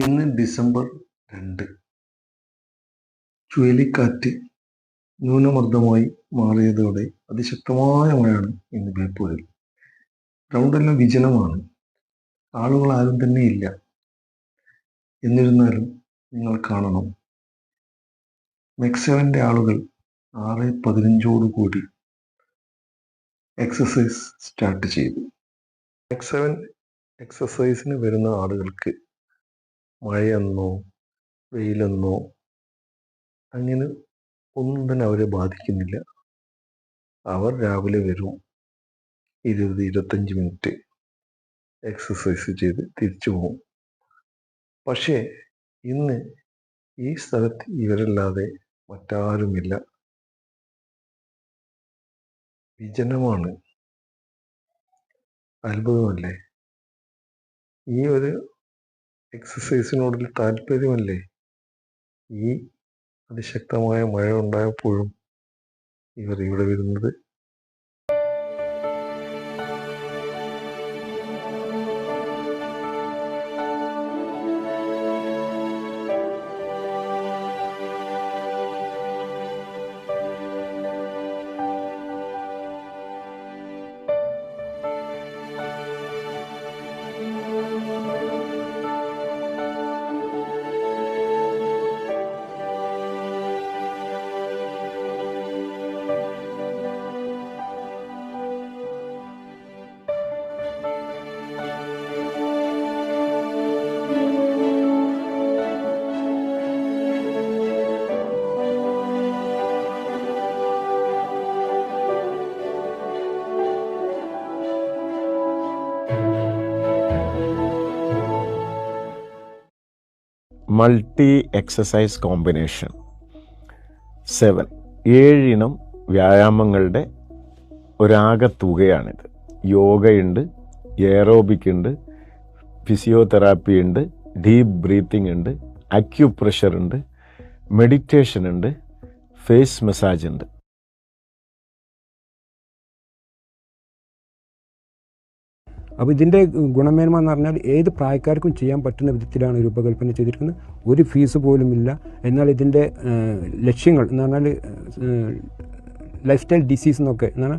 ഇന്ന് ഡിസംബർ രണ്ട്. ചുഴലിക്കാറ്റ് ന്യൂനമർദ്ദമായി മാറിയതോടെ അതിശക്തമായ മഴയാണ് ഇന്ന് ബേപ്പൂരിൽ. ഗ്രൗണ്ടെല്ലാം വിജനമാണ്. ആളുകൾ ആരും തന്നെ ഇല്ല. എന്നിരുന്നാലും നിങ്ങൾ കാണണം. മെക്സവന്റെ ആളുകൾ ആറ് പതിനഞ്ചോടുകൂടി എക്സസൈസ് സ്റ്റാർട്ട് ചെയ്തു. മെക്സവൻ എക്സസൈസിന് വരുന്ന ആളുകൾക്ക് മഴയെന്നോ വെയിലെന്നോ അങ്ങനെ ഒന്നും തന്നെ അവരെ ബാധിക്കുന്നില്ല. അവർ രാവിലെ വരും ഇരുപത് ഇരുപത്തഞ്ച് മിനിറ്റ് എക്സസൈസ് ചെയ്ത് തിരിച്ചു പോകും. പക്ഷേ ഇന്ന് ഈ സ്ഥലത്ത് ഇവരല്ലാതെ മറ്റാരുമില്ല. വിജനമാണ്. അത്ഭുതമല്ലേ? ഈ ഒരു എക്സസൈസിനോടുള്ള താല്പര്യമല്ലേ? ഈ അതിശക്തമായ മഴ ഉണ്ടായപ്പോഴും ഇവർ ഇവിടെ വരുന്നത് മൾട്ടി എക്സസൈസ് കോമ്പിനേഷൻ സെവൻ ഏഴിനം വ്യായാമങ്ങളുടെ ഒരാകത്തുകയാണിത്. യോഗയുണ്ട് എയറോബിക് ഉണ്ട് ഫിസിയോതെറാപ്പി ഉണ്ട് ഡീപ്പ് ബ്രീത്തിങ് ഉണ്ട് അക്യുപ്രഷർ ഉണ്ട് മെഡിറ്റേഷൻ ഉണ്ട് ഫേസ് മസാജ് ഉണ്ട്. അപ്പോൾ ഇതിന്റെ ഗുണമേന്മ എന്ന് പറഞ്ഞാൽ ഏത് പ്രായക്കാർക്കും ചെയ്യാൻ പറ്റുന്ന വിധത്തിലാണ് രൂപകൽപ്പന ചെയ്തിരിക്കുന്നത്. ഒരു ഫീസ് പോലുമില്ല എന്നാൽ ഇതിന്റെ ലക്ഷ്യങ്ങൾ എന്ന് പറഞ്ഞാൽ ലൈഫ് സ്റ്റൈൽ ഡിസീസ് എന്നൊക്കെ എന്നാണ്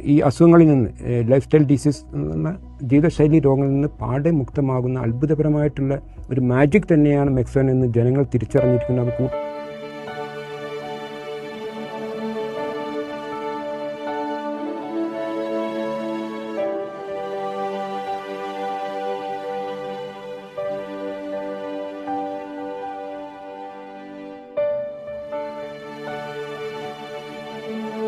ഈ അസുഖങ്ങളിൽ നിന്ന് ലൈഫ് സ്റ്റൈൽ ഡിസീസ് എന്ന ജീവിതശൈലി രോഗങ്ങളിൽ നിന്ന് പാടെ മുക്തമാകുന്ന അത്ഭുതപരമായിട്ടുള്ള ഒരു മാജിക് തന്നെയാണ് മെക്സോൻ എന്ന് ജനങ്ങൾ തിരിച്ചറിഞ്ഞിരിക്കുന്നത്. അത്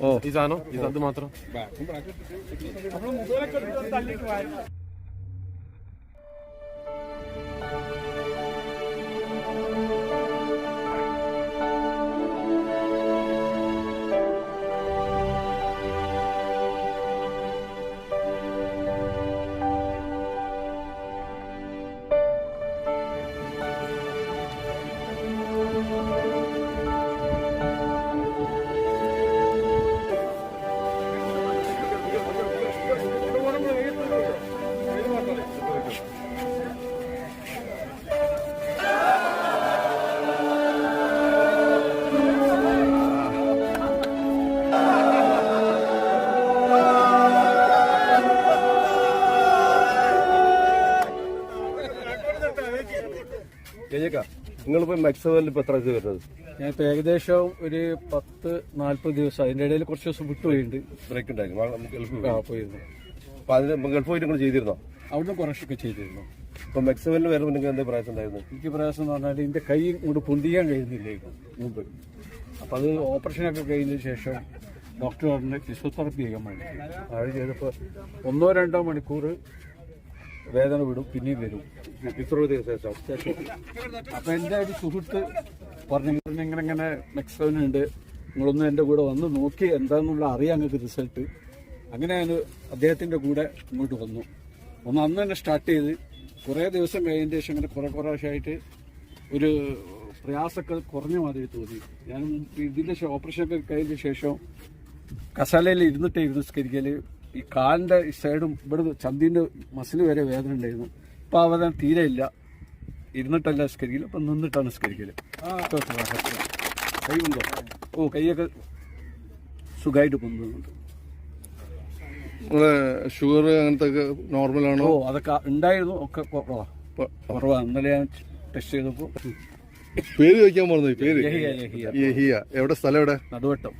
ഓ. ഈ സാധനം ഇത് അത് മാത്രം കഴിഞ്ഞേക്കാ നിങ്ങളിപ്പോ മാക്സിമം ഇപ്പൊ എത്ര വരുന്നത്? ഞാനിപ്പോ ഏകദേശം ഒരു പത്ത് നാല്പത് ദിവസം. അതിന്റെ ഇടയിൽ കുറച്ച് ദിവസം വിട്ടുപോയിണ്ട് ബ്രേക്ക് ഉണ്ടായിരുന്നു ആ, നമുക്ക് ആ പോയിരുന്നു. അപ്പൊ അതിന് ഗൾഫ് പോയിട്ട് നിങ്ങൾ ചെയ്തിരുന്നോ? അവിടുന്ന് കുറച്ചൊക്കെ ചെയ്തിരുന്നു. ഇപ്പൊ മാക്സിമം വരുമ്പോൾ നിങ്ങൾക്ക് എന്താ പ്രയാസം ഉണ്ടായിരുന്നു? എനിക്ക് പ്രയാസം എന്ന് പറഞ്ഞാൽ എന്റെ കൈ ഇങ്ങോട്ട് പൊന്തിയാൻ കഴിയുന്നില്ലായിരുന്നു മുമ്പ്. അപ്പോൾ അത് ഓപ്പറേഷനൊക്കെ കഴിഞ്ഞ ശേഷം ഡോക്ടർ പറഞ്ഞ് ഫിസിയോതെറപ്പി ചെയ്യാൻ വേണ്ടി. അത് ചെയ്തപ്പോൾ ഒന്നോ രണ്ടോ മണിക്കൂർ വേദന വിടും പിന്നെയും വരും. ദിവസം ശേഷം അപ്പൊ എന്റെ ഒരു സുഹൃത്ത് പറഞ്ഞു "ഇങ്ങനെ ഇങ്ങനെ മെക്സോനുണ്ട് നിങ്ങളൊന്ന് എന്റെ കൂടെ വന്ന് നോക്കി എന്താന്നുള്ള അറിയാം നിങ്ങൾക്ക് റിസൾട്ട്. അങ്ങനെ ഞാൻ അദ്ദേഹത്തിന്റെ കൂടെ ഇങ്ങോട്ട് വന്നു. ഒന്ന് അന്ന് തന്നെ സ്റ്റാർട്ട് ചെയ്ത് കുറേ ദിവസം കഴിഞ്ഞതിന് ശേഷം ഇങ്ങനെ കുറേ കുറേ ആയിട്ട് ഒരു പ്രയാസമൊക്കെ കുറഞ്ഞ മാതിരി തോന്നി. ഞാൻ ഇതിന്റെ ഓപ്പറേഷൻ കഴിഞ്ഞ ശേഷം കസാലയിൽ ഇരുന്നിട്ടേ ഇരുന്ന് സ്കരിക്കൽ ഈ കാലിന്റെ ഈ സൈഡും ഇവിടെ ചന്തിന്റെ മസിൽ വരെ വേദന ഉണ്ടായിരുന്നു. ഇപ്പം ആ വേദന തീരെ ഇല്ല. ഇരുന്നിട്ടല്ല സ്കരിക്കൽ അപ്പം നിന്നിട്ടാണ് സ്കരിക്കൽ കൈ ഉണ്ടോ ഓ കൈയൊക്കെ സുഖമായിട്ട് കൊണ്ടുവന്നുണ്ട് ഷുഗർ അങ്ങനത്തെ നോർമലാണോ ഓ അതൊക്കെ ഉണ്ടായിരുന്നു. ഒക്കെ കുറവാണ് കുറവാ. ഇന്നലെ ഞാൻ ടെസ്റ്റ് ചെയ്തപ്പോൾ പേര് ചോദിക്കാൻ പറഞ്ഞു പേര്. യഹിയ, എവിടെ? സ്ഥലം എവിടെ? നടുവട്ടം.